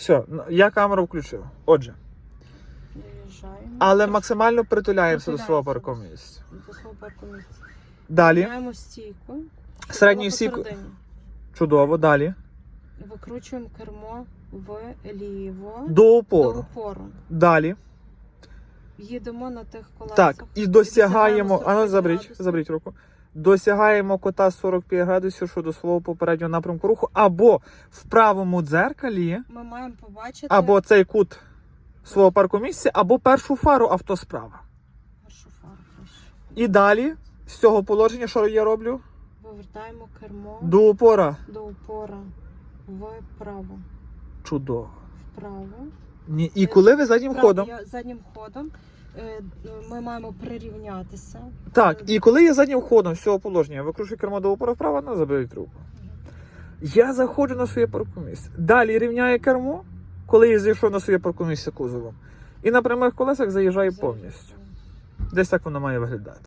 Все, я камеру включив. Отже, Виїжджаємо. але максимально притуляємося до свого парку місця. До свого парку місця. Далі. Міняємо стійку. Середню стійку. Чудово, далі. Викручуємо кермо вліво До до упору. упору. Далі. Їдемо на тих колесах. Так, і досягаємо. 45 А ну заберіть, руку. Досягаємо кота 45 градусів щодо свого попереднього напрямку руху, або в правому дзеркалі, Ми маємо побачити або цей кут свого парку місця, або першу фару авто справа. першу фару. І далі з цього положення, що я роблю? Вивертаємо кермо До упора. до упора вправо. Чудово. Вправо. Ні. І коли ви заднім Вправо. ходом. Я заднім ходом. Е, Ми маємо прирівнятися. Так, і коли я заднім ходом з цього положення я викручую кермо до опора вправо, вона заберіть руку. Я заходжу на своє паркомісце. Далі рівняю кермо, коли я зайшов на своє паркомісце кузовом. І на прямих колесах заїжджаю повністю. Десь так воно має виглядати.